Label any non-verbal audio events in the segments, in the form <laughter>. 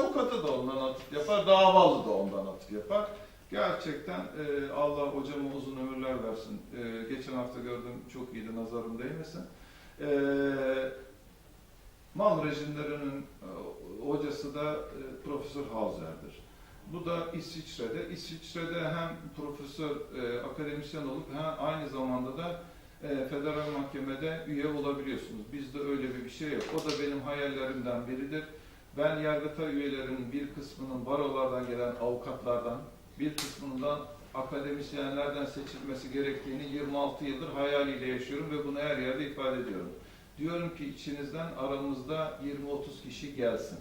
avukatı da ondan atıf yapar, davalı da ondan atıf yapar. Gerçekten e, Allah hocama uzun ömürler versin. E, geçen hafta gördüm, çok iyiydi, nazarım değmesin. E, mal rejimlerinin e, hocası da e, Profesör Hauser'dir. Bu da İsviçre'de. İsviçre'de hem profesör, e, akademisyen olup hem aynı zamanda da e, federal mahkemede üye olabiliyorsunuz. Bizde öyle bir şey yok. O da benim hayallerimden biridir. Ben Yargıtay üyelerinin bir kısmının barolardan gelen avukatlardan, bir kısmından akademisyenlerden seçilmesi gerektiğini 26 yıldır hayaliyle yaşıyorum ve bunu her yerde ifade ediyorum. Diyorum ki içinizden aramızda 20-30 kişi gelsin.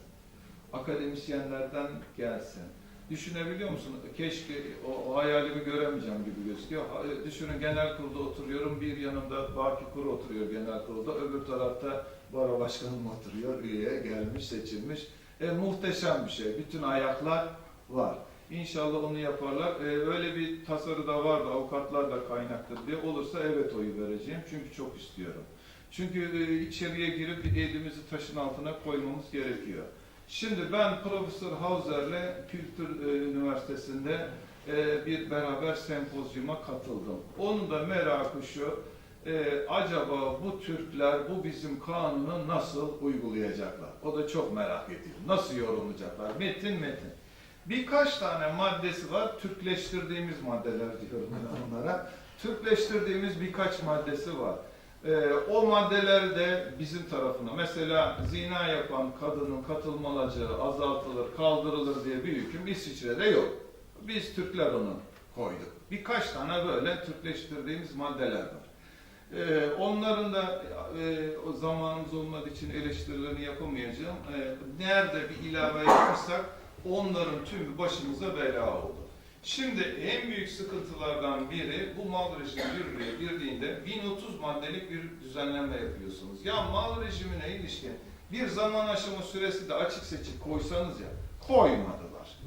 Akademisyenlerden gelsin. Düşünebiliyor musun? Keşke o, o hayalimi göremeyeceğim gibi gözüküyor. Ha- Düşünün genel kurulda oturuyorum, bir yanımda Baki Kuru oturuyor genel kurulda, öbür tarafta Baro Başkanım oturuyor, üye gelmiş, seçilmiş. E, muhteşem bir şey. Bütün ayaklar var. İnşallah onu yaparlar. E, öyle bir tasarı da vardı, avukatlar da kaynaktır diye. Olursa evet oyu vereceğim. Çünkü çok istiyorum. Çünkü e, içeriye girip elimizi taşın altına koymamız gerekiyor. Şimdi ben Profesör Hauser'le Kültür e, Üniversitesi'nde e, bir beraber sempozyuma katıldım. Onun da merakı şu, e, acaba bu Türkler bu bizim kanunu nasıl uygulayacaklar? O da çok merak ediyor. Nasıl yorumlayacaklar? Metin metin. Birkaç tane maddesi var, Türkleştirdiğimiz maddeler diyorum ben onlara. Türkleştirdiğimiz birkaç maddesi var. Ee, o maddeler de bizim tarafına. Mesela zina yapan kadının katılmalacağı azaltılır, kaldırılır diye bir hüküm İsviçre'de yok. Biz Türkler onu koyduk. Birkaç tane böyle Türkleştirdiğimiz maddeler var. Ee, onların da e, o zamanımız olmadığı için eleştirilerini yapamayacağım. Ee, nerede bir ilave yaparsak onların tümü başımıza bela oldu. Şimdi en büyük sıkıntılardan biri bu mal rejimi yürürlüğe girdiğinde 1030 maddelik bir düzenleme yapıyorsunuz. Ya mal rejimine ilişkin bir zaman aşımı süresi de açık seçik koysanız ya koymadılar.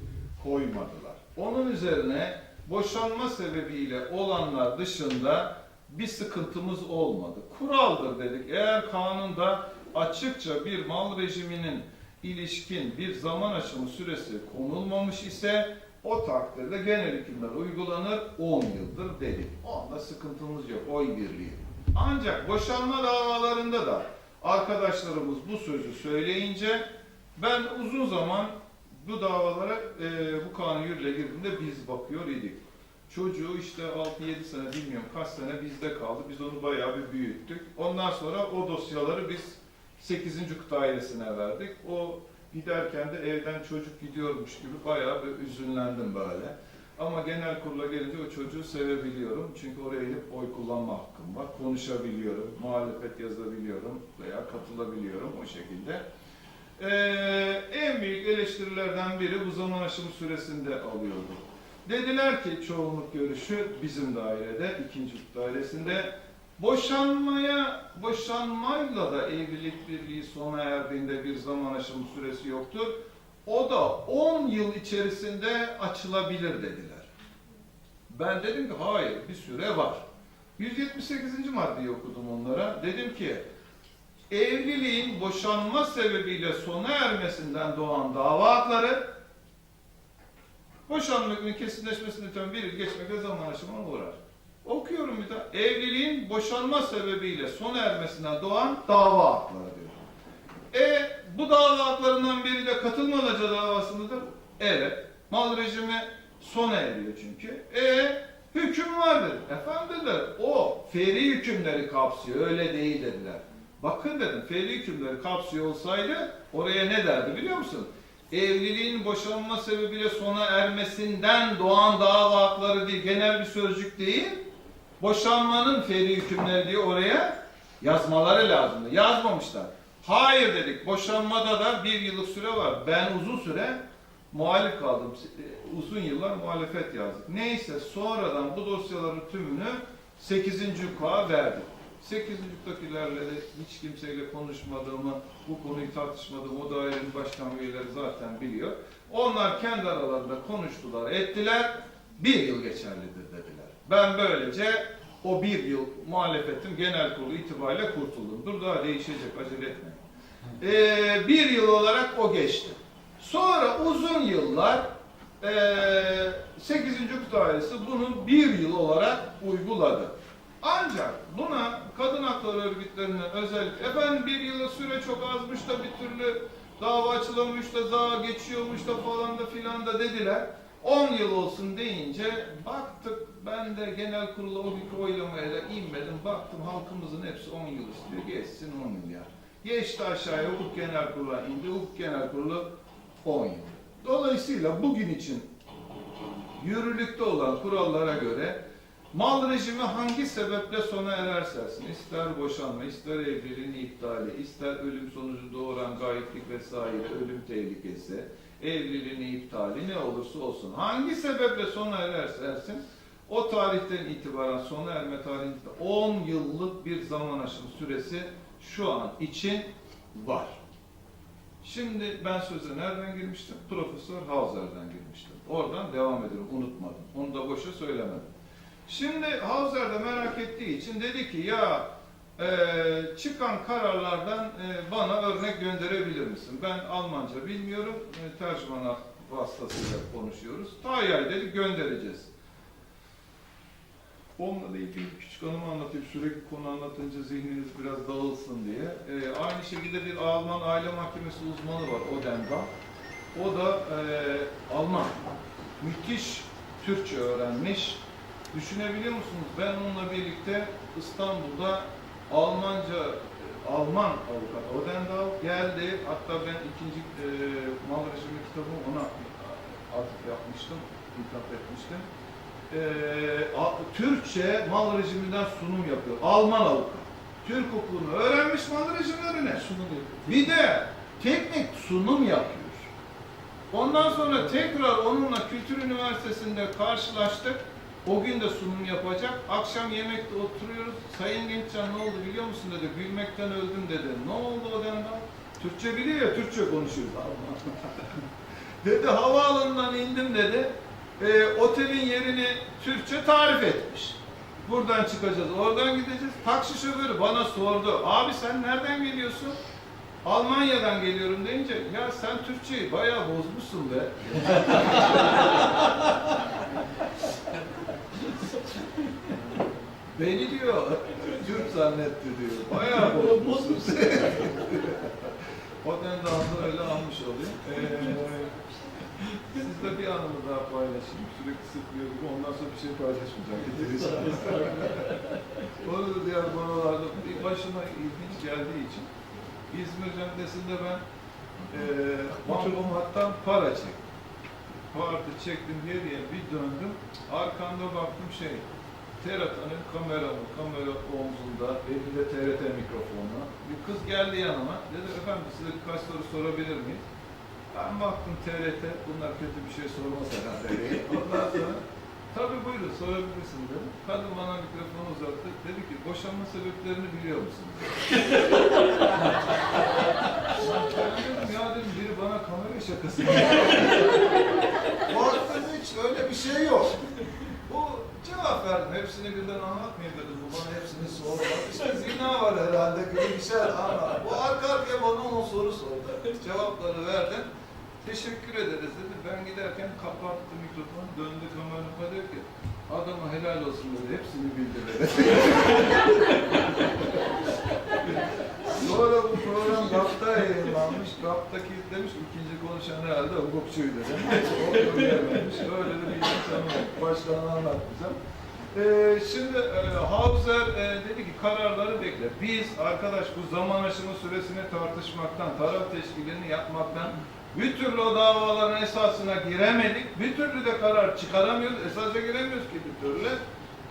Koymadılar. Onun üzerine boşanma sebebiyle olanlar dışında bir sıkıntımız olmadı. Kuraldır dedik. Eğer kanunda açıkça bir mal rejiminin ilişkin bir zaman aşımı süresi konulmamış ise o takdirde genel hükümler uygulanır 10 yıldır dedik. Onda sıkıntımız yok, oy birliği. Ancak boşanma davalarında da arkadaşlarımız bu sözü söyleyince ben uzun zaman bu davalara e, bu kanun yürürlüğe girdiğinde biz bakıyor idik. Çocuğu işte 6-7 sene bilmiyorum kaç sene bizde kaldı. Biz onu bayağı bir büyüttük. Ondan sonra o dosyaları biz 8. kıta ailesine verdik. O giderken de evden çocuk gidiyormuş gibi bayağı bir üzünlendim böyle. Ama genel kurula gelince o çocuğu sevebiliyorum. Çünkü oraya gidip oy kullanma hakkım var. Konuşabiliyorum, muhalefet yazabiliyorum veya katılabiliyorum o şekilde. Ee, en büyük eleştirilerden biri bu zaman aşımı süresinde alıyordu. Dediler ki çoğunluk görüşü bizim dairede, ikinci dairesinde boşanmaya, boşanmayla da evlilik birliği sona erdiğinde bir zaman aşımı süresi yoktur. O da 10 yıl içerisinde açılabilir dediler. Ben dedim ki hayır bir süre var. 178. maddeyi okudum onlara. Dedim ki evliliğin boşanma sebebiyle sona ermesinden doğan dava hakları boşanma hükmünün kesinleşmesinden bir yıl geçmekle zaman aşımına uğrar. Okuyorum bir daha. Evliliğin boşanma sebebiyle sona ermesinden doğan dava hakları diyor. E bu dava haklarından biri de katılmalaca davasındadır. Evet. Mal rejimi sona eriyor çünkü. E hüküm vardır. Efendim dediler o feri hükümleri kapsıyor öyle değil dediler. Bakın dedim feri hükümleri kapsıyor olsaydı oraya ne derdi biliyor musun? Evliliğin boşanma sebebiyle sona ermesinden doğan dava hakları değil genel bir sözcük değil. Boşanmanın feri hükümleri diye oraya yazmaları lazımdı. Yazmamışlar. Hayır dedik. Boşanmada da bir yıllık süre var. Ben uzun süre muhalif kaldım. E, Uzun yıllar muhalefet yazdık. Neyse sonradan bu dosyaların tümünü 8. hukuka verdik. 8. hukukakilerle de hiç kimseyle konuşmadığımı, bu konuyu tartışmadığımı o dairenin başkan üyeleri zaten biliyor. Onlar kendi aralarında konuştular, ettiler. Bir yıl geçerlidir dediler. Ben böylece o bir yıl muhalefetin genel kurulu itibariyle kurtuldum. Dur daha değişecek, acele etmeyin. Ee, bir yıl olarak o geçti. Sonra uzun yıllar eee 8. hukuk dairesi bunu bir yıl olarak uyguladı. Ancak buna kadın hakları örgütlerine özellikle efendim bir yıla süre çok azmış da bir türlü dava açılamamış da daha geçiyormuş da falan da filan da dediler. 10 yıl olsun deyince baktık ben de genel kurula o bir oylamaya da inmedim. Baktım halkımızın hepsi 10 yıl istiyor. Geçsin 10 milyar. Geçti aşağıya hukuk genel kurula indi. Hukuk genel kurulu 10 yıl. Dolayısıyla bugün için yürürlükte olan kurallara göre mal rejimi hangi sebeple sona ererse ister boşanma, ister evliliğin iptali, ister ölüm sonucu doğuran gayiplik vesaire, ölüm tehlikesi, evliliğin iptali ne olursa olsun, hangi sebeple sona ererse ersin, o tarihten itibaren sona erme tarihinde 10 yıllık bir zaman aşımı süresi şu an için var. Şimdi ben söze nereden girmiştim? Profesör Hauser'den girmiştim. Oradan devam ediyorum, unutmadım. Onu da boşa söylemedim. Şimdi Hauser de merak ettiği için dedi ki ya e, çıkan kararlardan e, bana örnek gönderebilir misin? Ben Almanca bilmiyorum, e, tercüman vasıtasıyla konuşuyoruz. Tayyay dedi göndereceğiz. Onunla da ilgili küçük anımı anlatayım. Sürekli konu anlatınca zihniniz biraz dağılsın diye. Ee, aynı şekilde bir Alman aile mahkemesi uzmanı var Oden'da. O da e, Alman. Müthiş Türkçe öğrenmiş. Düşünebiliyor musunuz? Ben onunla birlikte İstanbul'da Almanca, Alman avukat Odendal geldi. Hatta ben ikinci e, mal rejimi kitabımı ona atıf yapmıştım, hitap etmiştim e, a- Türkçe mal rejiminden sunum yapıyor. Alman avukat. Türk hukukunu öğrenmiş mal rejimlerine. Bir de teknik sunum yapıyor. Ondan sonra tekrar onunla Kültür Üniversitesi'nde karşılaştık. O gün de sunum yapacak. Akşam yemekte oturuyoruz. Sayın Gençcan ne oldu biliyor musun dedi. Gülmekten öldüm dedi. Ne oldu o demden? Türkçe biliyor ya, Türkçe konuşuyoruz. <laughs> dedi havaalanından indim dedi. E, otelin yerini Türkçe tarif etmiş. Buradan çıkacağız, oradan gideceğiz. Taksi şoförü bana sordu. Abi sen nereden geliyorsun? Almanya'dan geliyorum deyince ya sen Türkçeyi bayağı bozmuşsun be. <laughs> Beni diyor Türk zannetti diyor. Bayağı bozmuşsun. o nedenle de öyle almış olayım. Ee, sizle bir anımı daha paylaşayım. Sürekli sıkıyor gibi ondan sonra bir şey paylaşmayacağım. Bitireceğim. Onu da diğer konularda bir başıma ilginç geldiği için İzmir Caddesi'nde ben e, bankomattan para çektim. Parti çektim geriye bir döndüm. Arkamda baktım şey, TRT'nin kamera mı, kamera omzunda, elinde TRT mikrofonu. Bir kız geldi yanıma. Dedi efendim size birkaç soru sorabilir miyim? Ben baktım TRT, bunlar kötü bir şey sormaz herhalde. Ondan sonra tabii buyurun sorabilirsin dedim. Kadın bana mikrofonu uzattı. Dedi ki boşanma sebeplerini biliyor musun? ben dedim ya dedim biri bana kamera şakası. Baktım hiç öyle bir şey yok. Cevap verdim. Hepsini birden anlatmayayım dedim. Bu bana hepsini sordu. İşte zina var herhalde gibi bir şey. Bu arka arkaya bana on soru sordu. Cevapları verdim. Teşekkür ederiz dedi. Ben giderken kapattı mikrofonu, döndü kamerama dedi ki adama helal olsun dedi. Hepsini bildi dedi. <laughs> Sonra bu program GAP'ta yayınlanmış. GAP'ta kilitlemiş. İkinci konuşan herhalde hukukçuydu. o göndermemiş. <laughs> Öyle de bir insan var. Başkanı anlatmayacağım. Ee, şimdi e, Hauser e, dedi ki kararları bekle. Biz arkadaş bu zaman aşımı süresini tartışmaktan, taraf teşkilini yapmaktan bir türlü o davaların esasına giremedik. Bir türlü de karar çıkaramıyoruz. Esasa giremiyoruz ki bir türlü.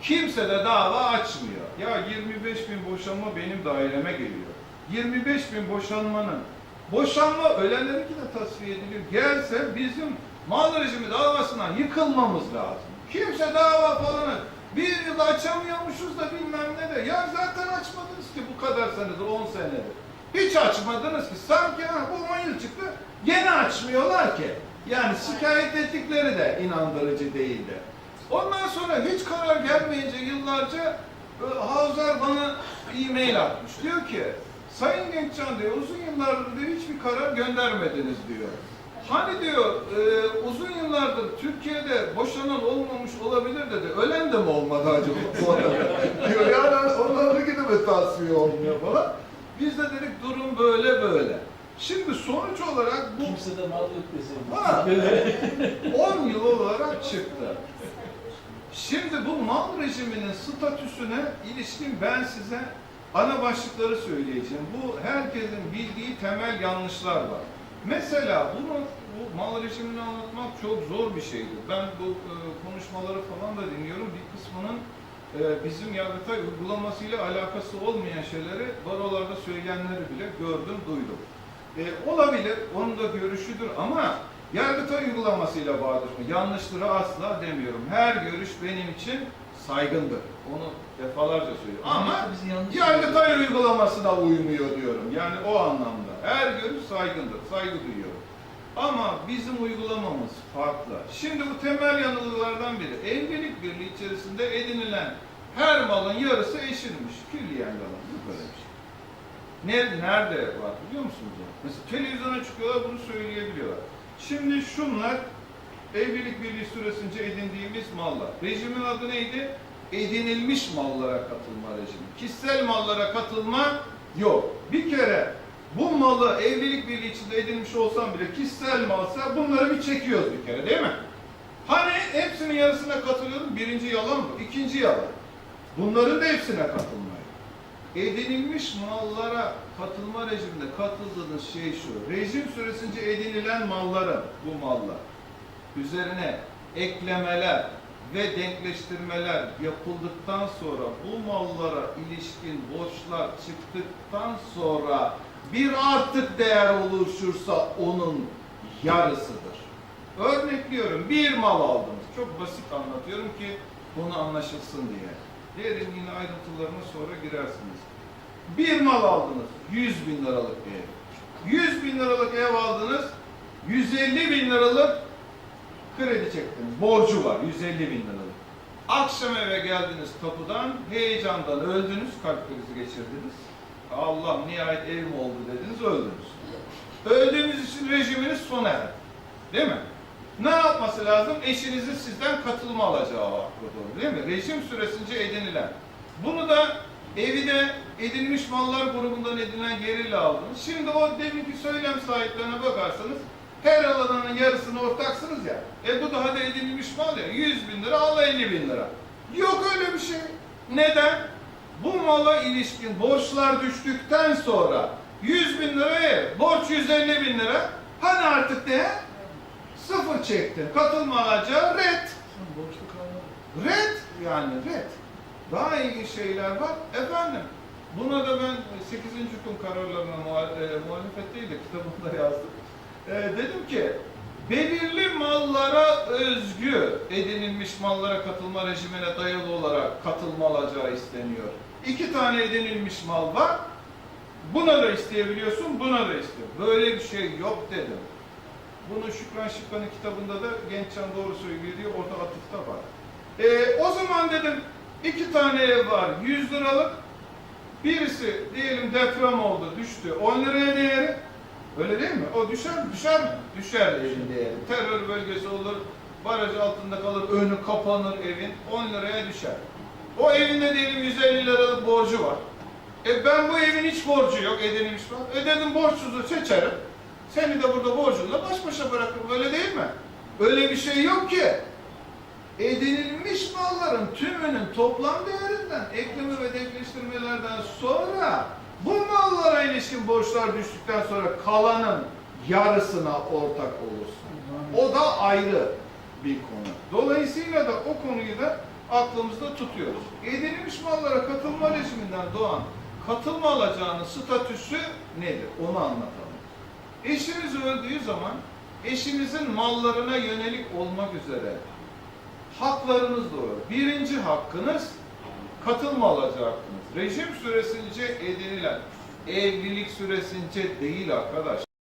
Kimse de dava açmıyor. Ya 25 bin boşanma benim daireme geliyor. 25 bin boşanmanın boşanma ölenlerinki de tasfiye ediliyor. Gelse bizim mal rejimi davasından yıkılmamız lazım. Kimse dava falan bir yıl açamıyormuşuz da bilmem ne de. Ya zaten açmadınız ki bu kadar senedir, 10 senedir. Hiç açmadınız ki. Sanki ha, bu 10 yıl çıktı. Gene açmıyorlar ki. Yani şikayet ettikleri de inandırıcı değildi. Ondan sonra hiç karar gelmeyince yıllarca e, Hauser bana e-mail atmış. Diyor ki Sayın Gençcan diyor uzun yıllardır diyor, hiçbir karar göndermediniz diyor. Hani diyor e, uzun yıllardır Türkiye'de boşanan olmamış olabilir dedi. Ölen de mi olmadı acaba <laughs> diyor yani onlarınki de mi tasfiye olmuyor falan. Biz de dedik durum böyle böyle. Şimdi sonuç olarak bu Kimse de mal. Ha. 10 yıl olarak çıktı. Şimdi bu mal rejiminin statüsüne ilişkin ben size ana başlıkları söyleyeceğim. Bu herkesin bildiği temel yanlışlar var. Mesela bunu bu mal rejimini anlatmak çok zor bir şeydir. Ben bu e, konuşmaları falan da dinliyorum. Bir kısmının e, bizim Yargıtay uygulamasıyla alakası olmayan şeyleri barolarda söyleyenleri bile gördüm, duydum. E, olabilir, onun da görüşüdür ama Yargıtay uygulamasıyla bağlıdır mı? Yanlıştır asla demiyorum. Her görüş benim için saygındır. Onu defalarca söylüyorum. Ama Yargıtay uygulamasına uymuyor diyorum. Yani o anlamda. Her görüş saygındır, saygı duyuyorum. Ama bizim uygulamamız farklı. Şimdi bu temel yanılgılardan biri. Evlilik birliği içerisinde edinilen her malın yarısı eşinmiş. Külliyen yalan. Bu böyle bir şey. Ne, nerede var biliyor musunuz? Mesela televizyona çıkıyorlar bunu söyleyebiliyorlar. Şimdi şunlar evlilik birliği süresince edindiğimiz mallar. Rejimin adı neydi? Edinilmiş mallara katılma rejimi. Kişisel mallara katılma yok. Bir kere bu malı evlilik birliği içinde edinmiş olsam bile kişisel malsa bunları bir çekiyoruz bir kere değil mi? Hani hepsinin yarısına katılıyorum. Birinci yalan mı? İkinci yalan. Bunların da hepsine katılmayın. Edinilmiş mallara katılma rejiminde katıldığınız şey şu. Rejim süresince edinilen malların, bu mallar, üzerine eklemeler ve denkleştirmeler yapıldıktan sonra bu mallara ilişkin borçlar çıktıktan sonra bir artık değer oluşursa onun yarısıdır. Örnekliyorum. Bir mal aldınız. Çok basit anlatıyorum ki bunu anlaşılsın diye. Diğerin yine ayrıntılarına sonra girersiniz. Bir mal aldınız. 100 bin liralık bir ev. 100 bin liralık ev aldınız. 150 bin liralık kredi çektiniz. Borcu var 150 bin liralık. Akşam eve geldiniz kapıdan, heyecandan öldünüz, kalp krizi geçirdiniz. Allah nihayet ev mi oldu dediniz, öldünüz. Öldüğünüz için rejiminiz sona erdi. Değil mi? Ne yapması lazım? Eşinizin sizden katılma alacağı hakkı doğru değil mi? Rejim süresince edinilen. Bunu da evi de edinmiş mallar grubundan edinilen geriyle aldınız. Şimdi o deminki söylem sahiplerine bakarsanız her alanının yarısını ortaksınız ya. E bu da hadi edinilmiş mal ya. 100 bin lira al 50 bin lira. Yok öyle bir şey. Neden? Bu mala ilişkin borçlar düştükten sonra 100 bin liraya borç 150 bin lira. Hani artık ne? Sıfır çektin. Katılma alacağı red. Red yani red. Daha ilginç şeyler var. Efendim buna da ben 8. hüküm kararlarına e, muhalefet değil de kitabımda yazdım. E, dedim ki belirli mallara özgü edinilmiş mallara katılma rejimine dayalı olarak katılma alacağı isteniyor. İki tane edinilmiş mal var. Buna da isteyebiliyorsun, buna da istiyor. Böyle bir şey yok dedim. Bunu Şükran Şıkkan'ın kitabında da Gençcan doğru söylüyor diyor, orada atıfta var. Ee, o zaman dedim, iki tane ev var, 100 liralık. Birisi diyelim deprem oldu, düştü, 10 liraya değeri. Öyle değil mi? O düşer? Düşer mi? Düşer evin değeri. Terör bölgesi olur, baraj altında kalır, önü kapanır evin, 10 liraya düşer. O evinde diyelim 150 liralık borcu var. E ben bu evin hiç borcu yok, edinilmiş var. Ödedim borçsuzu seçerim. Seni de burada borcunla baş başa bırakırım. Öyle değil mi? Öyle bir şey yok ki. Edinilmiş malların tümünün toplam değerinden, ekleme ve denkleştirmelerden sonra bu mallara ilişkin borçlar düştükten sonra kalanın yarısına ortak olursun. O da ayrı bir konu. Dolayısıyla da o konuyu da aklımızda tutuyoruz. Edinilmiş mallara katılma rejiminden doğan katılma alacağının statüsü nedir? Onu anlatalım. Eşiniz öldüğü zaman eşinizin mallarına yönelik olmak üzere haklarınız doğru. Birinci hakkınız katılma alacağı hakkınız. Rejim süresince edinilen evlilik süresince değil arkadaş.